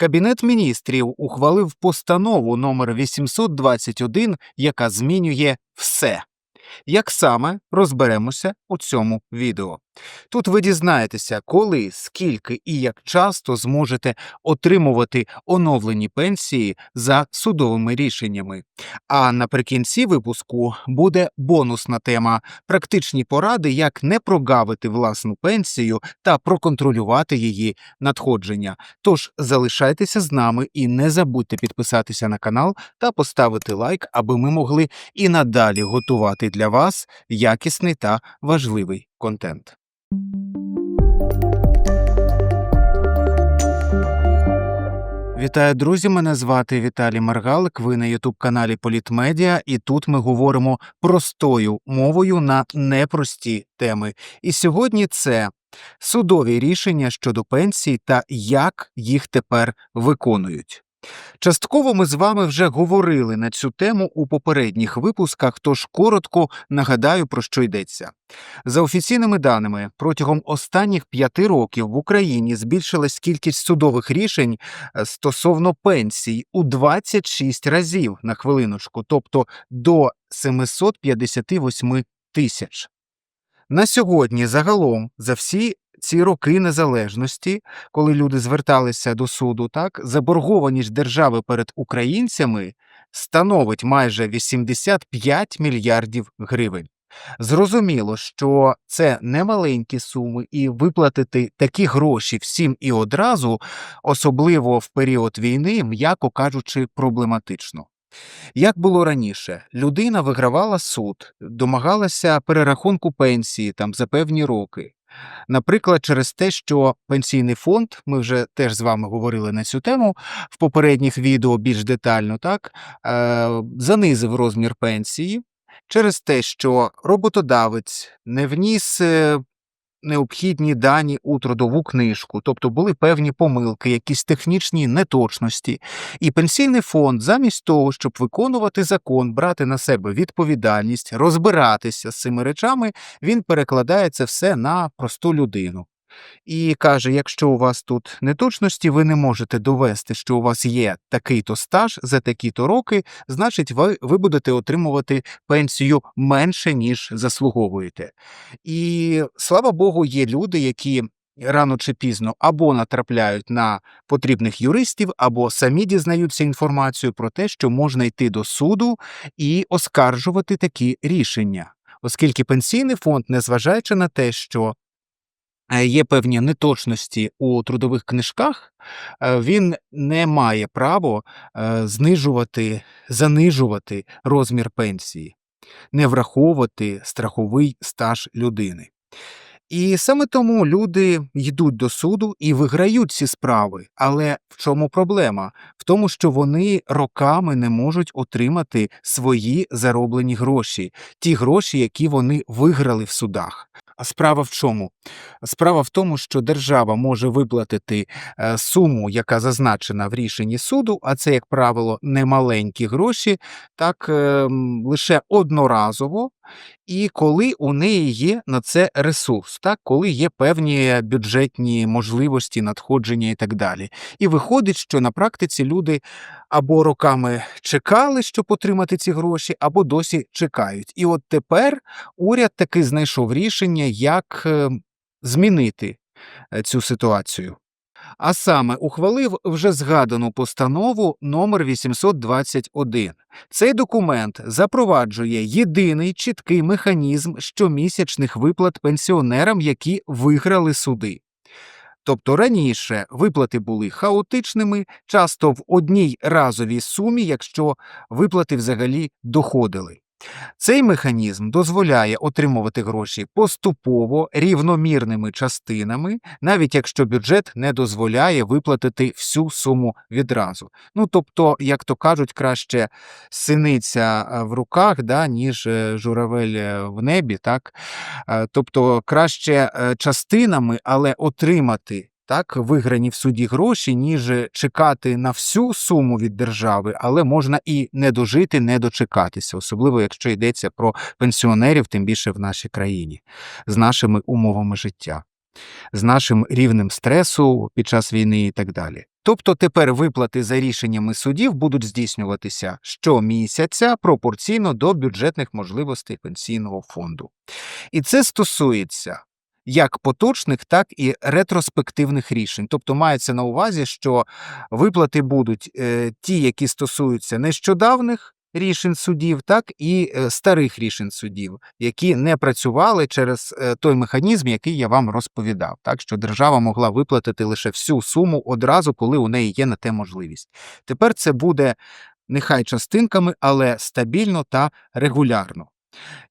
Кабінет міністрів ухвалив постанову номер 821, яка змінює все. Як саме розберемося у цьому відео. Тут ви дізнаєтеся, коли, скільки і як часто зможете отримувати оновлені пенсії за судовими рішеннями. А наприкінці випуску буде бонусна тема практичні поради, як не прогавити власну пенсію та проконтролювати її надходження. Тож залишайтеся з нами і не забудьте підписатися на канал та поставити лайк, аби ми могли і надалі готувати для вас якісний та важливий контент. Вітаю, друзі! Мене звати Віталій Маргалик. Ви на Ютуб-каналі Політмедіа, і тут ми говоримо простою мовою на непрості теми. І сьогодні це судові рішення щодо пенсій та як їх тепер виконують. Частково ми з вами вже говорили на цю тему у попередніх випусках, тож коротко нагадаю, про що йдеться. За офіційними даними, протягом останніх п'яти років в Україні збільшилась кількість судових рішень е, стосовно пенсій у 26 разів на хвилиночку, тобто до 758 тисяч. На сьогодні загалом за всі ці роки незалежності, коли люди зверталися до суду, так заборгованість держави перед українцями становить майже 85 мільярдів гривень. Зрозуміло, що це немаленькі суми, і виплатити такі гроші всім і одразу, особливо в період війни, м'яко кажучи, проблематично. Як було раніше, людина вигравала суд, домагалася перерахунку пенсії там за певні роки. Наприклад, через те, що пенсійний фонд, ми вже теж з вами говорили на цю тему в попередніх відео більш детально, так е, занизив розмір пенсії через те, що роботодавець не вніс е, необхідні дані у трудову книжку, тобто були певні помилки, якісь технічні неточності, і пенсійний фонд, замість того, щоб виконувати закон, брати на себе відповідальність, розбиратися з цими речами, він перекладає це все на просту людину. І каже: якщо у вас тут неточності, ви не можете довести, що у вас є такий-то стаж за такі-то роки, значить, ви, ви будете отримувати пенсію менше, ніж заслуговуєте. І слава Богу, є люди, які. Рано чи пізно або натрапляють на потрібних юристів, або самі дізнаються інформацію про те, що можна йти до суду і оскаржувати такі рішення, оскільки пенсійний фонд, незважаючи на те, що є певні неточності у трудових книжках, е, він не має право е, знижувати, занижувати розмір пенсії, не враховувати страховий стаж людини. І саме тому люди йдуть до суду і виграють ці справи. Але в чому проблема? В тому, що вони роками не можуть отримати свої зароблені гроші, ті гроші, які вони виграли в судах. А справа в чому? Справа в тому, що держава може виплатити е, суму, яка зазначена в рішенні суду, а це, як правило, немаленькі гроші, так ем, лише одноразово, і коли у неї є на це ресурс, так, коли є певні бюджетні можливості, надходження і так далі. І виходить, що на практиці люди або роками чекали, щоб отримати ці гроші, або досі чекають. І от тепер уряд таки знайшов рішення, як ем, змінити е, цю ситуацію а саме ухвалив вже згадану постанову номер 821. Цей документ запроваджує єдиний чіткий механізм щомісячних виплат пенсіонерам, які виграли суди. Тобто раніше виплати були хаотичними, часто в одній разовій сумі, якщо виплати взагалі доходили. Цей механізм дозволяє отримувати гроші поступово рівномірними частинами, навіть якщо бюджет не дозволяє виплатити всю суму відразу. Ну тобто, як то кажуть, краще синиця е, в руках, да, ніж е, журавель е, в небі, так тобто краще частинами, але отримати так, виграні в суді гроші, ніж чекати на всю суму від держави, але можна і не дожити, не дочекатися, особливо якщо йдеться про пенсіонерів, тим більше в нашій країні, з нашими умовами життя, з нашим рівнем стресу під час війни і так далі. Тобто тепер виплати за рішеннями судів будуть здійснюватися щомісяця пропорційно до бюджетних можливостей пенсійного фонду. І це стосується як поточних, так і ретроспективних рішень. Тобто мається на увазі, що виплати будуть е, ті, які стосуються нещодавних рішень судів, так і е, старих рішень судів, які не працювали через е, той механізм, який я вам розповідав, так що держава могла виплатити лише всю суму одразу, коли у неї є на те можливість. Тепер це буде нехай частинками, але стабільно та регулярно.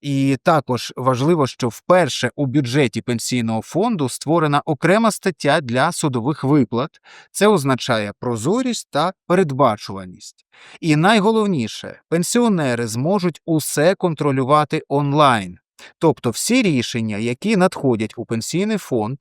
І також важливо, що вперше у бюджеті пенсійного фонду створена окрема стаття для судових виплат. Це означає прозорість та передбачуваність. І найголовніше, пенсіонери зможуть усе контролювати онлайн. Тобто всі рішення, які надходять у пенсійний фонд,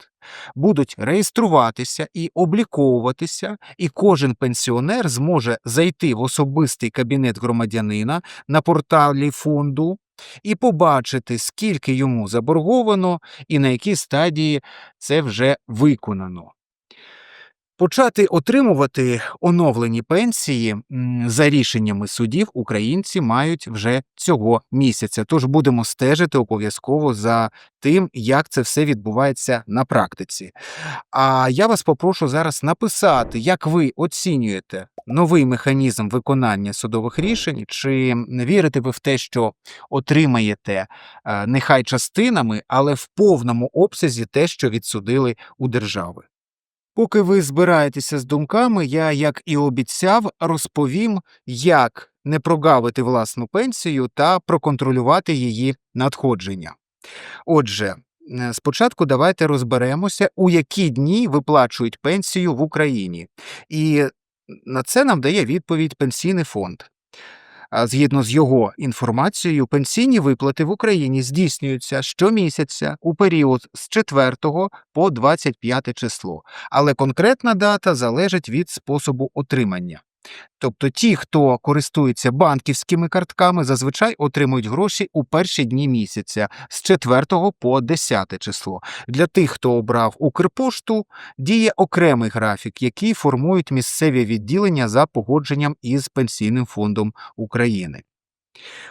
будуть реєструватися і обліковуватися, і кожен пенсіонер зможе зайти в особистий кабінет громадянина на порталі фонду і побачити, скільки йому заборговано і на якій стадії це вже виконано. Почати отримувати оновлені пенсії за рішеннями судів українці мають вже цього місяця. Тож будемо стежити обов'язково за тим, як це все відбувається на практиці. А я вас попрошу зараз написати, як ви оцінюєте новий механізм виконання судових рішень, чи вірите ви в те, що отримаєте е, нехай частинами, але в повному обсязі те, що відсудили у держави. Поки ви збираєтеся з думками, я, як і обіцяв, розповім, як не прогавити власну пенсію та проконтролювати її надходження. Отже, е, спочатку давайте розберемося, у які дні виплачують пенсію в Україні. І на це нам дає відповідь Пенсійний фонд. Згідно з його інформацією, пенсійні виплати в Україні здійснюються щомісяця у період з 4 по 25 число, але конкретна дата залежить від способу отримання. Тобто ті, хто користується банківськими картками, зазвичай отримують гроші у перші дні місяця з 4 по 10 число. Для тих, хто обрав Укрпошту, діє окремий графік, який формують місцеві відділення за погодженням із Пенсійним фондом України.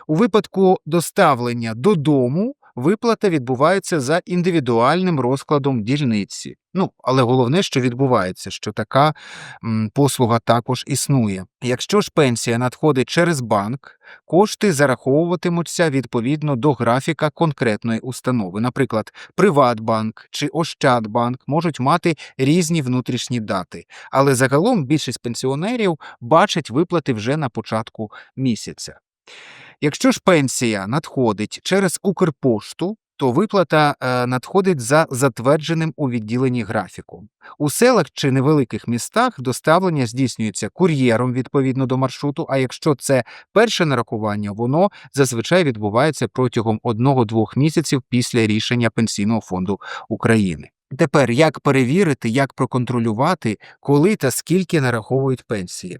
У випадку доставлення додому виплата відбувається за індивідуальним розкладом дільниці. Ну, але головне, що відбувається, що така послуга також існує. Якщо ж пенсія надходить через банк, кошти зараховуватимуться відповідно до графіка конкретної установи. Наприклад, Приватбанк чи Ощадбанк можуть мати різні внутрішні дати, але загалом більшість пенсіонерів бачать виплати вже на початку місяця. Якщо ж пенсія надходить через Укрпошту, то виплата е, надходить за затвердженим у відділенні графіком. У селах чи невеликих містах доставлення здійснюється кур'єром відповідно до маршруту. А якщо це перше нарахування, воно зазвичай відбувається протягом 1-2 місяців після рішення Пенсійного фонду України. Тепер як перевірити, як проконтролювати, коли та скільки нараховують пенсії?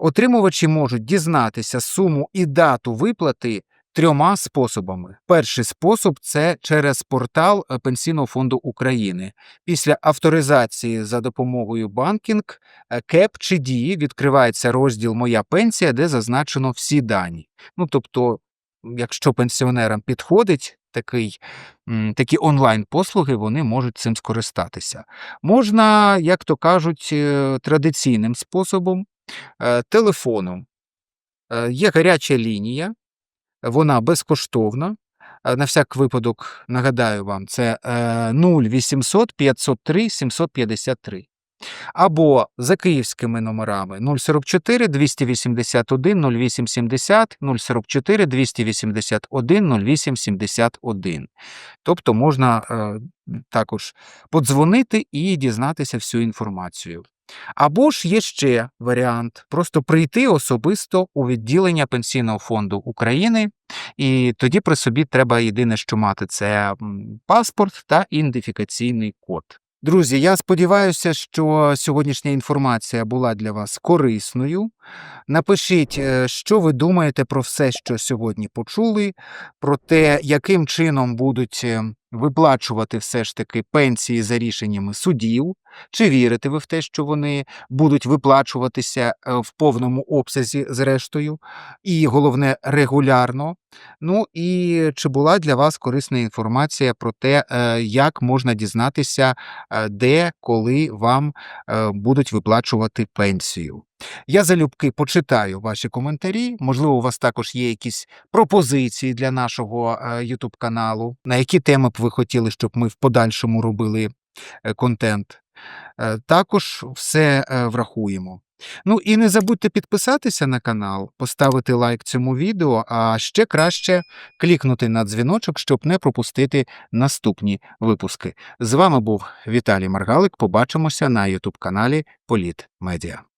Отримувачі можуть дізнатися суму і дату виплати трьома способами. Перший спосіб це через портал е, Пенсійного фонду України. Після авторизації за допомогою банкінг, е, КЕП чи дії відкривається розділ Моя пенсія, де зазначено всі дані. Ну тобто, якщо пенсіонерам підходить. Такий, такі онлайн-послуги вони можуть цим скористатися. Можна, як то кажуть, е, традиційним способом е, телефоном. Е, Є гаряча лінія, вона безкоштовна. Е, На всяк випадок нагадаю вам, це е, 0800 503 753. Або за київськими номерами 044 281 0870, 044 281 0871. Тобто можна е, також подзвонити і дізнатися всю інформацію. Або ж є ще варіант просто прийти особисто у відділення Пенсійного фонду України, і тоді при собі треба єдине, що мати це паспорт та ідентифікаційний код. Друзі, я сподіваюся, що сьогоднішня інформація була для вас корисною. Напишіть, е, що ви думаєте про все, що сьогодні почули, про те, яким чином будуть е, виплачувати все ж таки пенсії за рішеннями судів? Чи вірите ви в те, що вони будуть виплачуватися е, в повному обсязі, зрештою, і головне регулярно? Ну і чи була для вас корисна інформація про те, е, як можна дізнатися, е, де, коли вам будуть виплачувати пенсію? Я залюбки почитаю ваші коментарі. Можливо, у вас також є якісь пропозиції для нашого е, YouTube каналу, на які теми б ви хотіли, щоб ми в подальшому робили е, контент. Е, Також все врахуємо. Ну і не забудьте підписатися на канал, поставити лайк цьому відео, а ще краще клікнути на дзвіночок, щоб не пропустити наступні випуски. З вами був Віталій Маргалик. Побачимося на YouTube каналі Політ Медіа.